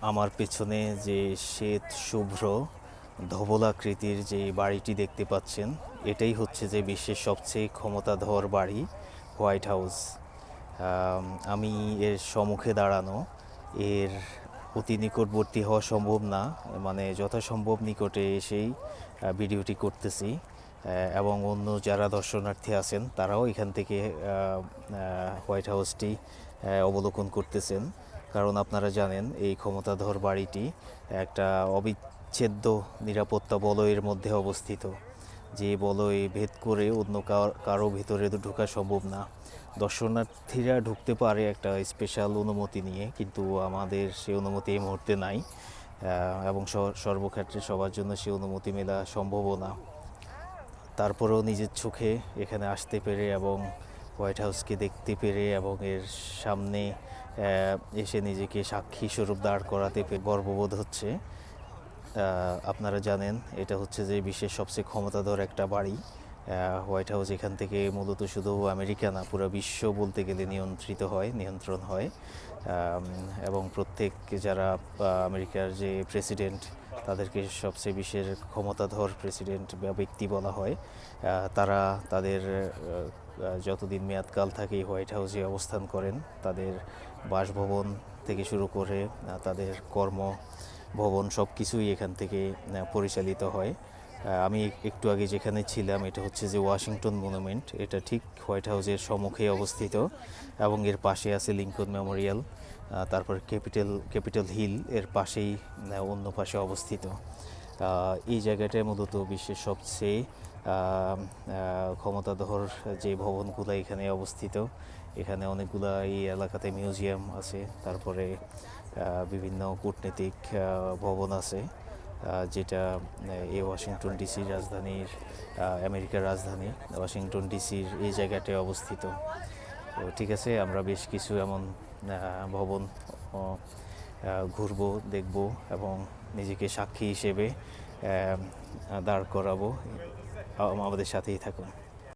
আমার পেছনে যে শ্বেত শুভ্র ধবলাকৃতির যে বাড়িটি দেখতে পাচ্ছেন, এটাই হচ্ছে যে বিশ্বের সবচেয়ে ক্ষমতাধর বাড়ি, হোয়াইট হাউস। আমি এর সম্মুখে দাঁড়ানো, এর অতি নিকটবর্তী হওয়া সম্ভব না মানে যথাসম্ভব নিকটে এসেই ভিডিওটি করতেছি। এবং অন্য যারা দর্শনার্থী আছেন, তারাও এখান থেকে হোয়াইট হাউসটি অবলোকন করতেছেন। কারণ আপনারা জানেন, এই ক্ষমতাধর বাড়িটি একটা অবিচ্ছেদ্য নিরাপত্তা বলয়ের মধ্যে অবস্থিত। যে বলয়ে ভেদ করে অন্য কার- ভিতরে ঢোকা সম্ভব না। দর্শনার্থীরা ঢুকতে পারে একটা স্পেশাল অনুমতি নিয়ে, কিন্তু আমাদের সেই অনুমতি এই মুহূর্তে নাই এবং সর্বক্ষেত্রে সবার জন্য সেই অনুমতি মেলা সম্ভবও না। তারপরেও নিজের চোখে এখানে আসতে পেরে এবং হোয়াইট হাউসকে দেখতে পেরে এবং এর সামনে এসে নিজেকে সাক্ষী স্বরূপ দাঁড় করাতে গর্ববোধ হচ্ছে। আপনারা জানেন, এটা হচ্ছে যে বিশ্বের সবচেয়ে ক্ষমতাধর একটা বাড়ি। হোয়াইট হাউস এখান থেকে মূলত শুধু আমেরিকা না, পুরো বিশ্ব বলতে গেলে নিয়ন্ত্রিত হয়, নিয়ন্ত্রণ হয়। এবং প্রত্যেক যারা আমেরিকার যে প্রেসিডেন্ট তাদেরকে সবচেয়ে বিশ্বের ক্ষমতাধর প্রেসিডেন্ট বা ব্যক্তি বলা হয়। তারা তাদের যতদিন মেয়াদকাল থাকে হোয়াইট হাউসে অবস্থান করেন, তাদের বাসভবন থেকে শুরু করে তাদের কর্ম ভবন সব কিছুই এখান থেকে পরিচালিত হয়। আমি একটু আগে যেখানে ছিলাম, এটা হচ্ছে যে ওয়াশিংটন মনুমেন্ট। এটা ঠিক হোয়াইট হাউসের সম্মুখে অবস্থিত এবং এর পাশে আছে লিঙ্কন মেমোরিয়াল তারপর ক্যাপিটাল ক্যাপিটাল হিল এর পাশেই অন্য পাশে অবস্থিত। এই জায়গাটায় মূলত বিশ্বের সবচেয়ে ক্ষমতাধর যে ভবনগুলো এখানে অবস্থিত। এখানে অনেকগুলা এই এলাকাতে মিউজিয়াম আছে, তারপরে বিভিন্ন কূটনৈতিক ভবন আছে। যেটা এই ওয়াশিংটন ডিসির রাজধানীর আমেরিকার রাজধানী, ওয়াশিংটন ডিসির এই জায়গাটায় অবস্থিত। তো ঠিক আছে, আমরা বেশ কিছু এমন ভবন ঘুরবো, দেখব এবং নিজেকে সাক্ষী হিসেবে দাঁড় করাবো। আমাদের সাথেই থাকুন।